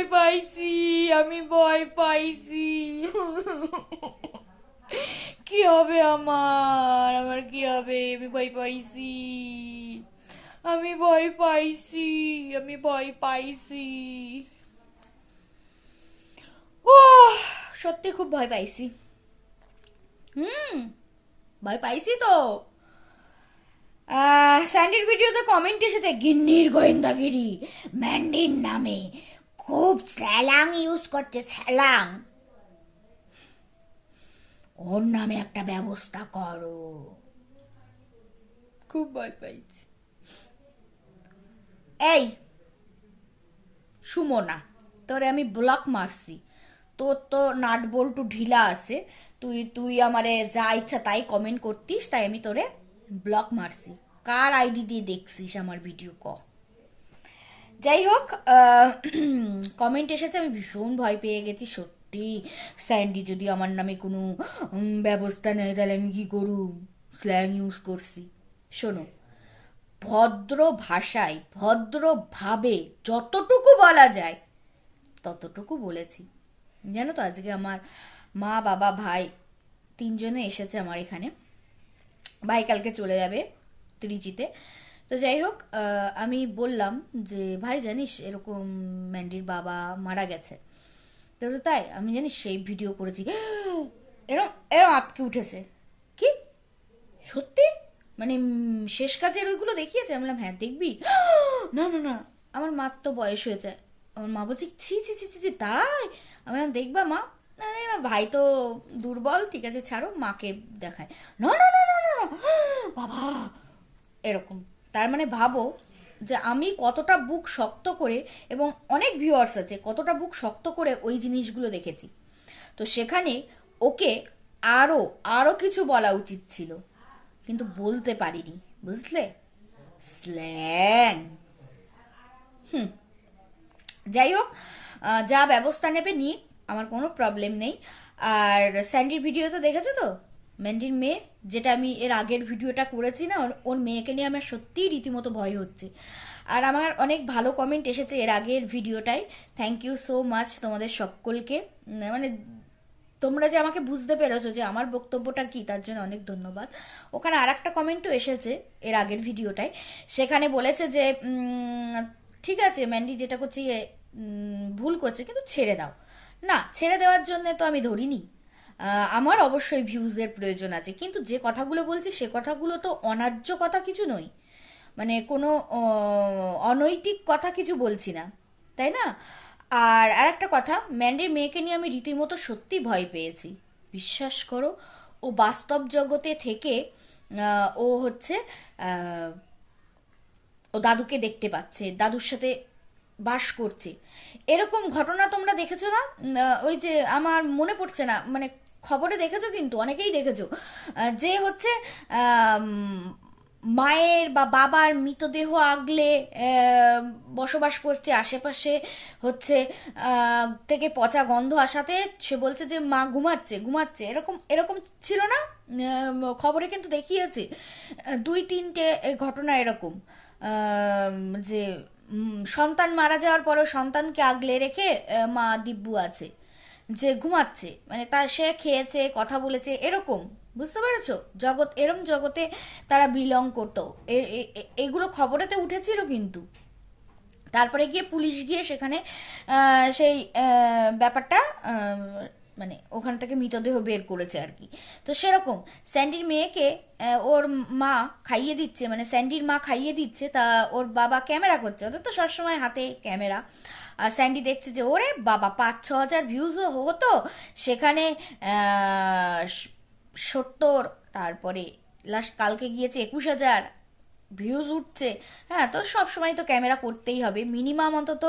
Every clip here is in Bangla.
ভয় পাইছি, আমি ভয় পাইছি। কি হবে আমার? আমার কি হবে? আমি ভয় পাইছি। আমি ভয় পাইছি, আমি ভয় পাইছি। ও সত্যি খুব ভয় পাইছি। হুম, ভয় পাইছি তো। স্যান্ডির ভিডিওতে কমেন্ট এসেছে, গিন্নির গোয়েন্দাগিরি, ম্যান্ডির নামে খুব স্যালাং ইউজ করছে স্যালাং। ওর নামে একটা ব্যবস্থা করো। খুব ভয় পাইছি। এই সুমনা তোরে আমি ব্লক মারছি। তোর তো নাট বল্টু ঢিলা আছে। তুই তুই আমারে যা ইচ্ছা তাই কমেন্ট করতিস তাই আমি তোরে ব্লক মারছি। কার আইডি দিয়ে দেখছিস আমার ভিডিও ক যাই হোক কমেন্ট এসেছে, আমি ভীষণ ভয় পেয়ে গেছি, সত্যি। স্যান্ডি যদি আমার নামে কোনো ব্যবস্থা নেয়, তাহলে আমি কি করুম স্ল্যাং ইউজ করছি। শোনো, ভদ্র ভাষায় ভদ্রভাবে যতটুকু বলা যায়, ততটুকু বলেছি। জানো তো, আজকে আমার মা, বাবা, ভাই, তিনজনে এসেছে আমার এখানে। ভাই কালকে চলে যাবে, ত্রিচিতে। তো যাই হোক আমি বললাম যে ভাই জানিস এরকম ম্যান্ডির বাবা মারা গেছে। তো তাই আমি জানিস সেই ভিডিও করেছি। এরম এরম আটকে উঠেছে। কি? সত্যি? মানে শেষ কাজের ওইগুলো দেখিয়েছে? আমি বললাম হ্যাঁ দেখবি। না না না আমার মার তো বয়স হয়েছে। আমার মা বলছে ছি ছি ছি ছি তাই? আমি দেখবা মা? না ভাই তো দুর্বল ঠিক আছে ছাড়ো মাকে দেখায়। না না না না না, বাবা এরকম। তার মানে ভাবো যে আমি কতটা বুক শক্ত করে এবং অনেক ভিউয়ার্স আছে, কতটা বুক শক্ত করে ওই জিনিসগুলো দেখেছি। তো সেখানে ওকে আরও আরও কিছু বলা উচিত ছিল। কিন্তু বলতে পারিনি, বুঝলে? স্ল্যাং হুম। যাই হোক যা ব্যবস্থা নেবে নিক, আমার কোনো প্রবলেম নেই। আর স্যান্ডির ভিডিও তো দেখেছ তো? ম্যান্ডির মেয়ে, যেটা আমি এর আগের ভিডিওটা করেছি না, ওর- মেয়েকে নিয়ে আমার সত্যিই রীতিমতো ভয় হচ্ছে। আর আমার অনেক ভালো কমেন্ট এসেছে এর আগের ভিডিওটাই থ্যাংক ইউ সো মাচ তোমাদের সকলকে। মানে তোমরা যে আমাকে বুঝতে পেরেছ যে আমার বক্তব্যটা কি, তার জন্য অনেক ধন্যবাদ। ওখানে আর একটা কমেন্টও এসেছে এর আগের ভিডিওটায়। সেখানে বলেছে যে ঠিক আছে ম্যান্ডি যেটা করছি ভুল করছে, কিন্তু ছেড়ে দাও। না, ছেড়ে দেওয়ার জন্য তো আমি ধরিনি। আমার অবশ্যই ভিউজের প্রয়োজন আছে। কিন্তু যে কথাগুলো বলছি, সে কথাগুলো তো অন্যায্য কথা কিছু নয়। মানে কোনো অনৈতিক কথা কিছু বলছি না। তাই না? আর আর একটা কথা, ম্যান্ডির মেয়েকে নিয়ে আমি রীতিমতো সত্যি ভয় পেয়েছি। বিশ্বাস করো, ও বাস্তব জগতে থেকে ও হচ্ছে ও দাদুকে দেখতে পাচ্ছে, দাদুর সাথে বাস করছে। এরকম ঘটনা তোমরা দেখেছ না? ওই যে আমার মনে পড়ছে না মানে খবরে দেখেছ কিন্তু? অনেকেই দেখেছ। যে হচ্ছে মায়ের বা বাবার মৃতদেহ আগলে বসবাস করছে, আশেপাশে হচ্ছে থেকে পচা গন্ধ আসাতে সে বলছে যে, মা ঘুমাচ্ছে ঘুমাচ্ছে। এরকম এরকম ছিল না? খবরে কিন্তু দেখিয়েছে। দুই তিনটে ঘটনা এরকম। যে সন্তান মারা যাওয়ার পরেও সন্তানকে আগলে রেখে মা দিব্যু আছে। যে ঘুমাচ্ছে মানে তার সে খেয়েছে, কথা বলেছে, এরকম, বুঝতে পেরেছ? জগৎ, এরম জগতে তারা বিলং করতো। এগুলো খবরেতে উঠেছিল কিন্তু। তারপরে গিয়ে পুলিশ গিয়ে সেখানে সেই ব্যাপারটা মানে ওখান থেকে মৃতদেহ বের করেছে আর কি। তো সেরকম, স্যান্ডির মেয়েকে ওর মা খাইয়ে দিচ্ছে মানে স্যান্ডির মা খাইয়ে দিচ্ছে, তা ওর বাবা ক্যামেরা করছে। ওদের তো সবসময় হাতে ক্যামেরা। স্যান্ডি দেখছে যে, ওরে বাবা, পাঁচ ছ হাজার ভিউজ হতো। সেখানে সত্তর, তারপরে লাস্ট কালকে গিয়েছে একুশ হাজার ভিউজ উঠছে। হ্যাঁ তো সব সময় তো ক্যামেরা করতেই হবে। মিনিমাম অন্তত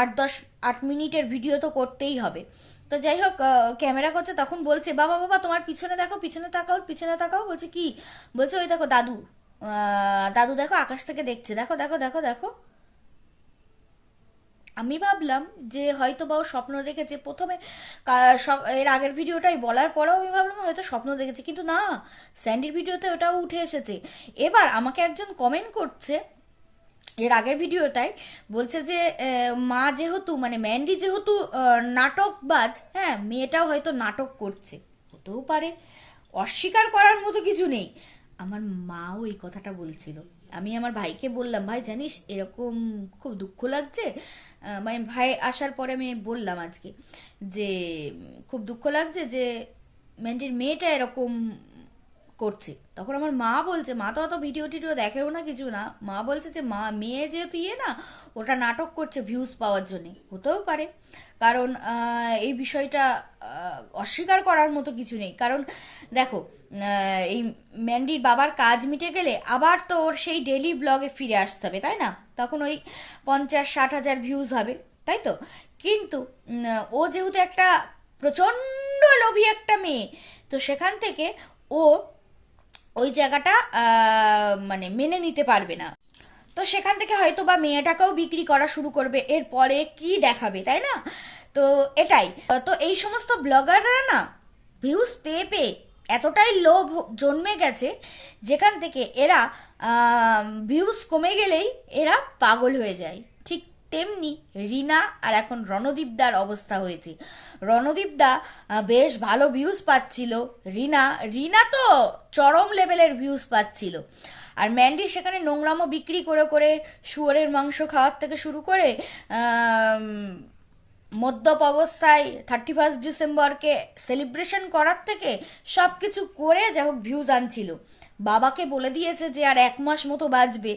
আট দশ, আট মিনিটের ভিডিও তো করতেই হবে। তো যাই হোক ক্যামেরা করছে, তখন বলছে, বাবা বাবা, তোমার পিছনে দেখো, পিছনে তাকাও পিছনে তাকাও। বলছে, কি? বলছে, ওই দেখো দাদু। দাদু দেখো, আকাশ থেকে দেখছে। দেখো দেখো দেখো দেখো। আমি ভাবলাম যে হয়তো বা ও স্বপ্ন দেখেছে। প্রথমে এর আগের ভিডিওটাই বলার পরেও আমি ভাবলাম হয়তো স্বপ্ন দেখেছে। কিন্তু না, স্যান্ডির ভিডিওতে ওটাও উঠে এসেছে। এবার আমাকে একজন কমেন্ট করছে, এর আগের ভিডিওটাই, বলছে যে মা যেহেতু মানে ম্যান্ডি যেহেতু নাটকবাজ হ্যাঁ মেয়েটাও হয়তো নাটক করছে। হতেও পারে। অস্বীকার করার মতো কিছু নেই। আমার মাও এই কথাটা বলছিল। আমি আমার ভাইকে বললাম, ভাই, জানিস এরকম খুব দুঃখ লাগছে? মানে ভাই আসার পরে আমি বললাম আজকে যে, খুব দুঃখ লাগছে যে ম্যান্ডির মেয়েটা এরকম করছে। তখন আমার মা বলছে, মা তো অত ভিডিও টিডিও দেখেও না কিছু না। মা বলছে যে, মা, মেয়ে যেহেতু ইয়ে না, ওটা নাটক করছে ভিউজ পাওয়ার জন্য। হতেও পারে। কারণ এই বিষয়টা অস্বীকার করার মতো কিছু নেই। কারণ, দেখো এই ম্যান্ডির বাবার কাজ মিটে গেলে আবার তো ওর সেই ডেলি ব্লগে ফিরে আসতে হবে, তাই না? তখন ওই পঞ্চাশ, ষাট হাজার ভিউজ হবে, তাই তো? কিন্তু ও যেহেতু একটা প্রচণ্ড লোভী একটা মেয়ে, তো সেখান থেকে ও ওই জায়গাটা মানে মেনে নিতে পারবে না। তো সেখান থেকে হয়তো বা মেয়েটাকেও বিক্রি করা শুরু করবে, এরপরে কি দেখাবে, তাই না? তো এটাই। তো এই সমস্ত ব্লগাররা না ভিউজ পেয়ে পেয়ে এতটাই লোভ জন্মে গেছে, যেখান থেকে এরা ভিউজ কমে গেলেই এরা পাগল হয়ে যায়। তেমনি রিনা আর এখন রণদীপদার অবস্থা হয়েছে। রণদীপদা বেশ ভালো ভিউজ পাচ্ছিল। রিনা রিনা তো চরম লেভেলের ভিউজ পাচ্ছিল। আর ম্যান্ডি সেখানে নোংরামো বিক্রি করে করে শুয়োরের মাংস খাওয়ার থেকে শুরু করে মদ্যপ অবস্থায় থার্টি ফার্স্ট ডিসেম্বরকে সেলিব্রেশন করার থেকে সব কিছু করে যাই হোক ভিউজ আনছিল। বাবাকে বলে দিয়েছে যে আর এক মাস মতো বাজবে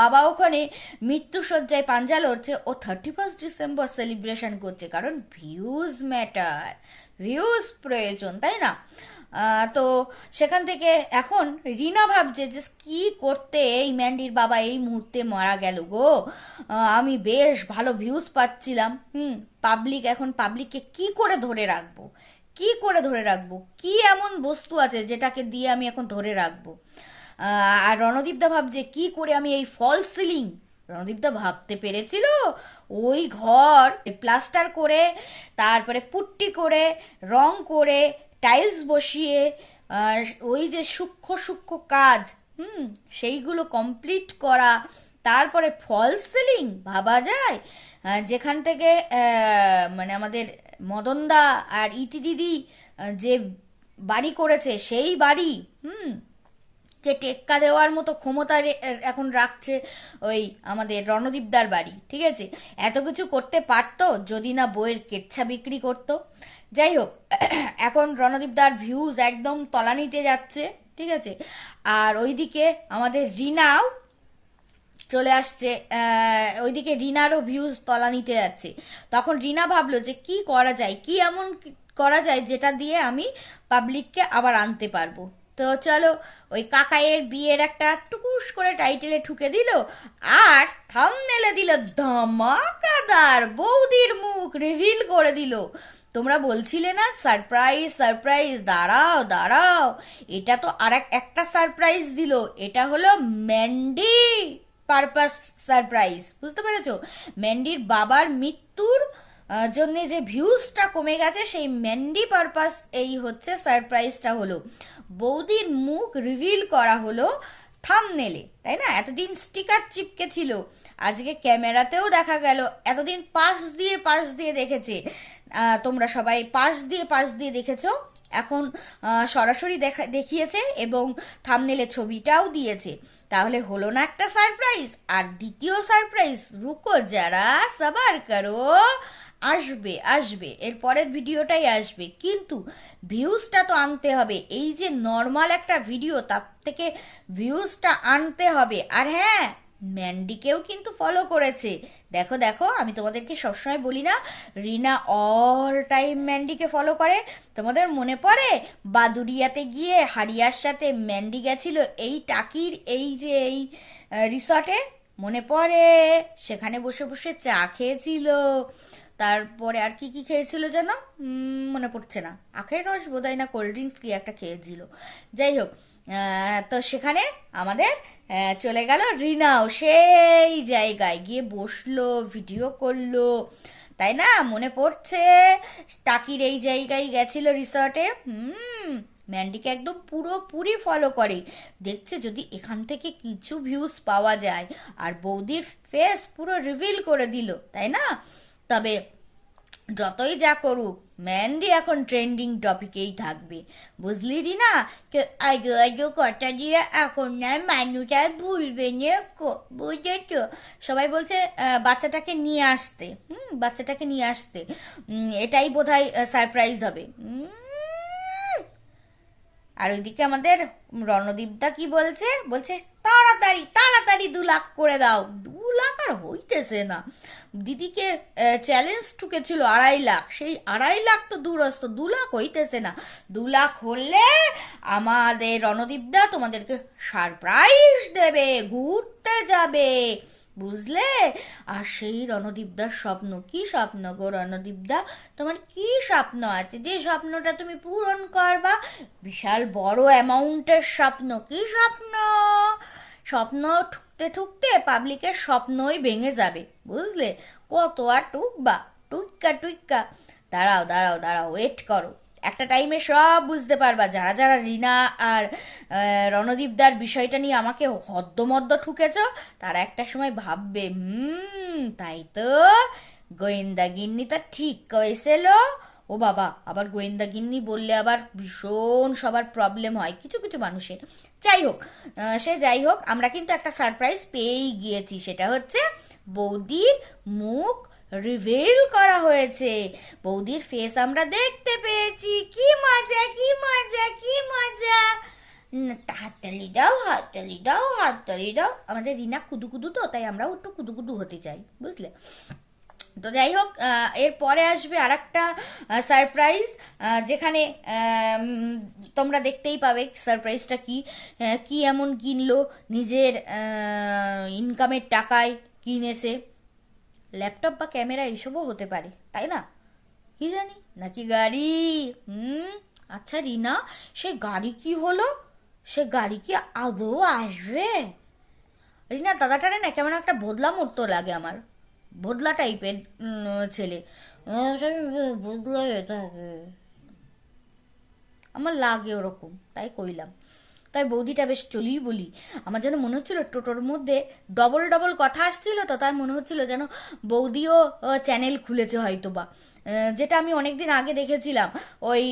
বাবা ওখানে মৃত্যুসজ্জায় পাঞ্জা লড়ছে ও থার্টি ফার্স্ট ডিসেম্বর সেলিব্রেশন করছে। কারণ ভিউজ ম্যাটার ভিউজ প্রয়োজন, তাই না? তো সেখান থেকে এখন রিনা ভাবছে যে কি করতে এই ম্যান্ডির বাবা এই মুহূর্তে মারা গেল গো। আমি বেশ ভালো ভিউজ পাচ্ছিলাম। হুম পাবলিক এখন পাবলিককে কি করে ধরে রাখব? কি করে ধরে রাখব? কি এমন বস্তু আছে যেটাকে দিয়ে আমি এখন ধরে রাখব? আর রণদীপদা ভাবছে কি করে আমি এই ফল সিলিং রণদীপদা ভাবতে পেরেছিল ওই ঘর প্লাস্টার করে, তারপরে পুট্টি করে, রং করে টাইলস বসিয়ে ওই যে সূক্ষ্ম সূক্ষ্ম কাজ, হুম, সেইগুলো কমপ্লিট করা, তারপরে ফল সিলিং, ভাবা যায়? যেখান থেকে মানে আমাদের মদনদা আর ইতি দিদি যে বাড়ি করেছে, সেই বাড়ি, হুম কে টেক্কা দেওয়ার মতো ক্ষমতা এখন রাখছে ওই আমাদের রণদীপদার বাড়ি, ঠিক আছে? এত কিছু করতে পারতো, যদি না বইয়ের কেচ্ছা বিক্রি করতো। যাই হোক এখন রণদীপদার ভিউজ একদম তলানিতে যাচ্ছে, ঠিক আছে? আর ওইদিকে আমাদের রিনাও চলে আসছে ওইদিকে রিনারও ভিউজ তলা নিতে যাচ্ছে। তখন রিনা ভাবলো যে কি করা যায়, কি এমন করা যায় যেটা দিয়ে আমি পাবলিককে আবার আনতে পারব? তো চলো, ওই কাকাইয়ের বিয়ের একটা টুকুস করে টাইটেলে ঠুকে দিল, আর থামনেলে দিল ধমাকাদার বৌদির মুখ রিভিল করে দিল। তোমরা বলছিলে না সারপ্রাইজ সারপ্রাইজ দাঁড়াও দাঁড়াও। এটা তো আর এক- একটা সারপ্রাইজ দিল। এটা হলো ম্যান্ডি পারপাস সারপ্রাইজ বুঝতে পেরেছ? ম্যান্ডির বাবার মৃত্যুর জন্য যে ভিউজটা কমে গেছে, সেই ম্যান্ডি পারপাস এই হচ্ছে সারপ্রাইজটা হলো। বৌদির মুখ রিভিল করা হলো থামনেলে তাই না? এতদিন স্টিকার চিপকে ছিল, আজকে ক্যামেরাতেও দেখা গেল, এতদিন পাশ দিয়ে পাশ দিয়ে দেখেছে। তোমরা সবাই পাশ দিয়ে পাশ দিয়ে দেখেছ। এখন সরাসরি দেখা, দেখিয়েছে এবং থামনেলে ছবিটাও দিয়েছে। তাহলে হলো না একটা সারপ্রাইজ আর দ্বিতীয় সারপ্রাইজ রুকো, যারা সাবার করো, আসবে আসবে। এর পরের ভিডিওটাই আসবে। কিন্তু ভিউজটা তো আনতে হবে। এই যে নর্মাল একটা ভিডিও তার থেকে ভিউজটা আনতে হবে। আর হ্যাঁ ম্যান্ডিকেও কিন্তু ফলো করেছে। দেখো দেখো, আমি তোমাদেরকে সবসময় বলি না, রিনা অল টাইম ম্যান্ডিকে ফলো করে। তোমাদের মনে পড়ে? বাদুরিয়াতে গিয়ে হারিয়ার সাথে ম্যান্ডি গেছিল এই টাকির, এই যে এই রিসর্টে? মনে পড়ে? সেখানে বসে বসে চা খেয়েছিল। তারপরে আর কি কি খেয়েছিল যেন? মনে পড়ছে না। আখের রস বোধহয় না কোল্ড ড্রিঙ্কস কি একটা খেয়েছিল। যাই হোক তো সেখানে আমাদের চলে গেল রিনাও। সেই জায়গায় গিয়ে বসল ভিডিও করল। তাই না? মনে পড়ছে? টাকির এই জায়গায় গেছিল রিসর্টে হুম ম্যান্ডিকে একদম পুরোপুরি ফলো করে। দেখছে যদি এখান থেকে কিছু ভিউজ পাওয়া যায়, আর বৌদির ফেস পুরো রিভিল করে দিল, তাই না? তবে যতই যা করুক ম্যান্ডি এখন ট্রেন্ডিং টপিকেই থাকবে। বুঝলি রি না তো আজো আজো কথা দিয়ে এখন না মানুষ আর ভুলবে না বুঝেছ? সবাই বলছে বাচ্চাটাকে নিয়ে আসতে। হুম, বাচ্চাটাকে নিয়ে আসতে। এটাই বোধহয় সারপ্রাইজ হবে। আর ওইদিকে আমাদের রণদীপদা কি বলছে? বলছে, তাড়াতাড়ি তাড়াতাড়ি দু লাখ করে দাও। দু লাখ আর হইতেছে না। দিদিকে চ্যালেঞ্জ ঠুকেছিল আড়াই লাখ। সেই আড়াই লাখ তো দূরস্থ দু লাখ হইতেছে না। দু লাখ হলে আমাদের রণদীপদা তোমাদেরকে সারপ্রাইজ দেবে, ঘুরতে যাবে। বুঝলে? আর সেই রণদীপদার স্বপ্ন, কি স্বপ্ন গো রণদীপদা? তোমার কি স্বপ্ন আছে? যে স্বপ্নটা তুমি পূরণ করবা, বিশাল বড় অ্যামাউন্টের স্বপ্ন, কি স্বপ্ন? স্বপ্ন ঠুকতে ঠুকতে পাবলিকের স্বপ্নই ভেঙে যাবে, বুঝলে? কত আর টুকবা টুইক্কা টুইক্কা দাঁড়াও দাঁড়াও দাঁড়াও ওয়েট করো। একটা টাইমে সব বুঝতে পারবা, যারা যারা রিনা আর রণদীপদার বিষয়টা নিয়ে আমাকে হদ্দমদ্দ ঠুকেছ, তারা একটা সময় ভাববে, হুম, তাই তো? গোয়েন্দা গিন্নিটা ঠিক কয়েছিল ও বাবা, আবার গোয়েন্দা গিন্নি বললে আবার ভীষণ সবার প্রবলেম হয়, কিছু কিছু মানুষের। যাই হোক সে যাই হোক, আমরা কিন্তু একটা সারপ্রাইজ পেয়েই গিয়েছি, সেটা হচ্ছে বৌদির মুখ রিভিল করা হয়েছে। বৌদির ফেস আমরা দেখতে পেয়েছি, কি মজা কি মজা কি মজা। হাততালি দাও হাততালি দাও হাততালি দাও। আমাদের রিনা কুদু কুদু তো, তাই আমরাও একটু কুদু কুদু হতে চাই, বুঝলে? তো যাই হোক আহ, এর পরে আসবে আর একটা সারপ্রাইজ যেখানে তোমরা দেখতেই পাবে সারপ্রাইজটা কি কি এমন কিনলো নিজের ইনকামের টাকায় কিনেছে। ল্যাপটপ বা ক্যামেরা এইসবও হতে পারে তাই না? কি জানি? নাকি গাড়ি? হুম আচ্ছা রিনা সে গাড়ি কি হলো? সে গাড়ি কি আদৌ আসবে? রিনা দাদাটারে না কেমন একটা বদলা মরতো লাগে আমার। বদলা টাইপের ছেলে। বদলা আমার লাগে ওরকম, তাই কইলাম। তাই বৌদিটা বেশ চলি বলি। আমার যেন মনে হচ্ছিল টোটোর মধ্যে ডবল ডবল কথা আসছিল তো, তাই মনে হচ্ছিল যেন বৌদিও চ্যানেল খুলেছে হয়তো বা যেটা আমি অনেকদিন আগে দেখেছিলাম। ওই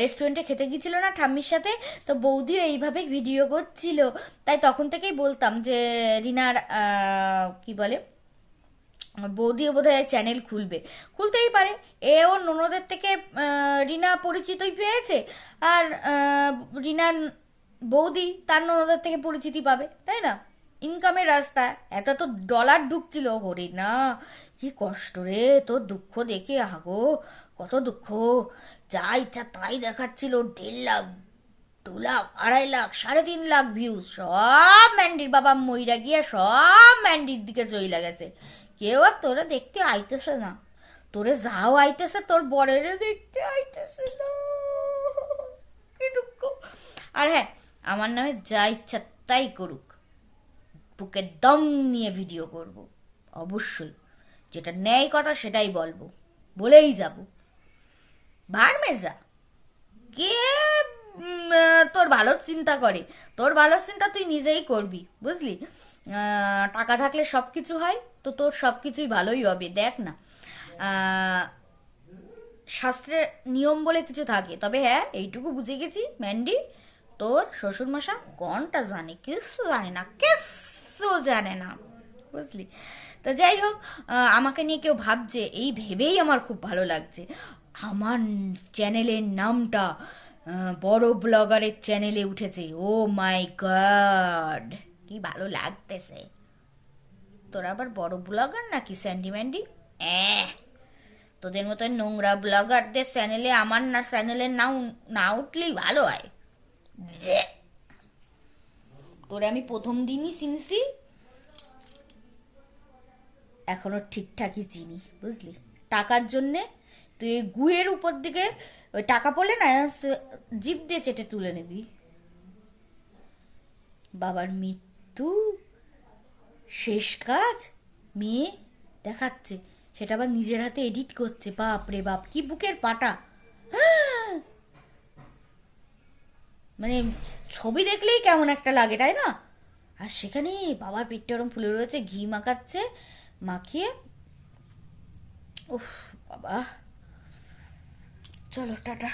রেস্টুরেন্টে খেতে গিয়েছিল না ঠাম্মির সাথে? তো বৌদিও এইভাবে ভিডিও করছিল। তাই তখন থেকেই বলতাম যে, রিনার কি বলে? বৌদিও বোধহয় চ্যানেল খুলবে। খুলতেই পারে। এ ওর ননদের থেকে রিনা পরিচিতই পেয়েছে আর রিনার বৌদি তার ননদের থেকে পরিচিতি পাবে, তাই না? ইনকামের রাস্তা। এত তো ডলার ঢুকছিল। হরি না, কি কষ্ট রে, তোর দুঃখ দেখে আগো কত দুঃখ। যা ইচ্ছা তাই দেখাচ্ছিল, দেড় লাখ দু লাখ আড়াই লাখ সাড়ে তিন লাখ ভিউজ সব ম্যান্ডির বাবা মইরা গিয়া সব ম্যান্ডির দিকে চইলা গেছে। কেউ আর তোরে দেখতে আইতেছে না। তোরে যাও আইতেছে তোর বরের দেখতে আইতেছে না। কি আর হ্যাঁ আমার নামে যা ইচ্ছা তাই করুক। বুকে দম নিয়ে ভিডিও করব অবশ্যই। যেটা ন্যায় কথা সেটাই বলব। বলেই যাব। ভারমেজা কে উম, আহ, তোর ভালো চিন্তা করে। তোর ভালো চিন্তা তুই নিজেই করবি বুঝলি? টাকা থাকলে সব কিছু হয় তো তোর সব কিছুই ভালোই হবে দেখ না। আহ, শাস্ত্রের নিয়ম বলে কিছু থাকে তবে হ্যাঁ এইটুকু বুঝে গেছি ম্যান্ডি। তোর শ্বশুরমশা কোনটা জানে? কিছু জানে না কিছু জানে না বুঝলি? তো যাই হোক আমাকে নিয়ে কেউ ভাবছে এই ভেবেই আমার খুব ভালো লাগছে। আমার চ্যানেলের নামটা বড় ব্লগারের চ্যানেলে উঠেছে। ও মাই গড কি ভালো লাগতেছে। তোরা আবার বড় ব্লগার নাকি, স্যান্ডি ম্যান্ডি? তোদের মতো নোংরা ব্লগারদের চ্যানেলে আমার না চ্যানেলের নাম না উঠলেই ভালো হয়। তোরে আমি প্রথম দিনই চিনছি। এখনও ঠিকঠাকই চিনি, বুঝলি? টাকার জন্যে তুই গুয়ের উপর দিকে, ওই টাকা পড়লে না জিভ দিয়ে চেটে তুলে নিবি। বাবার মৃত্যু, শেষ কাজ, মেয়ে দেখাচ্ছে। সেটা আবার নিজের হাতে এডিট করছে। বাপ রে বাপ, কি বুকের পাটা? মানে ছবি দেখলেই কেমন একটা লাগে, তাই না? আর সেখানে বাবার পেটটা ওরম ফুলে রয়েছে, ঘি মাখাচ্ছে, মাখিয়ে, উফ, বাবা। চলো টাটা।